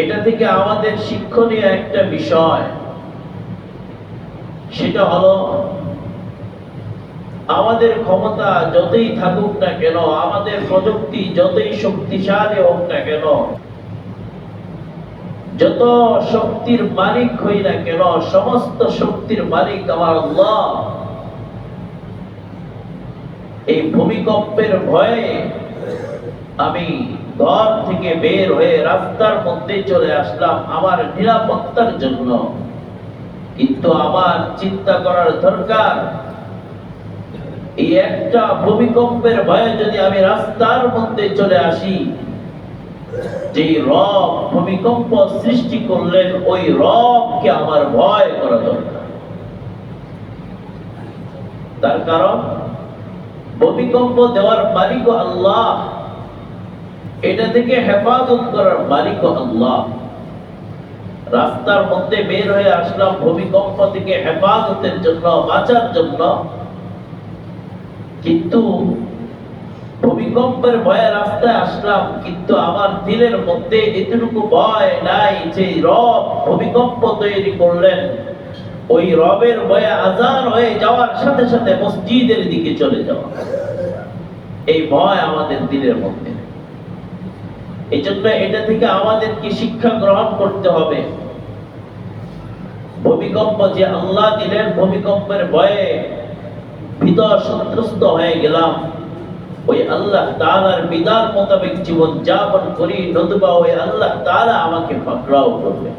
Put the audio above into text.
এটা থেকে আমাদের শিক্ষণীয় একটা বিষয়। সেটা হলো, আমাদের ক্ষমতা যতই থাকুক না কেন, আমাদের প্রযুক্তি যতই শক্তিশালী হোক না কেন, যত শক্তির মালিক হই না কেন, সমস্ত শক্তির মালিক আমার এই ভূমিকম্পের ভয়ে আমি ঘর থেকে বের হয়ে রাস্তার মধ্যে চলে আসলাম আমার নিরাপত্তার জন্য। কিন্তু আমার চিন্তা করার দরকার, এই একটা ভূমিকম্পের ভয়ে যদি আমি রাস্তার মধ্যে চলে আসি যে রব ভূমিকম্প সৃষ্টি করলেন, ওই রবকে আমার ভয় করা দরকার। তার কারণ, ভূমিকম্প দেওয়ার মালিক আল্লাহ। এটা থেকে হেফাজত করার মালিক আল্লাহ। রাস্তার মধ্যে বের হয়ে আসলাম, ভূমিকম্প থেকে হেফাজতের জন্য, বাঁচার জন্য। কিন্তু ভূমিকম্পের ভয়ে রাস্তায় আসলাম, কিন্তু আমার দিলের মধ্যে এতটুকু ভয় নাই যে রব ভূমিকম্প তৈরি করলেন। ওই রবের ভয়ে আজান হয়ে যাওয়ার সাথে সাথে মসজিদের দিকে চলে যাওয়া। এই ভয় আমাদের দিলের মধ্যে। এই জন্য এটা থেকে আমাদেরকে শিক্ষা গ্রহণ করতে হবে। ভূমিকম্প যে আল্লাহ দিলেন, ভূমিকম্পের ভয়ে ভীত সন্ত্রস্ত হয়ে গেলাম। ওই আল্লাহ তালার বিধান মোতাবেক জীবন যাপন করি, নতুবা ওই আল্লাহ তালা আমাকে পাকড়াও করবে।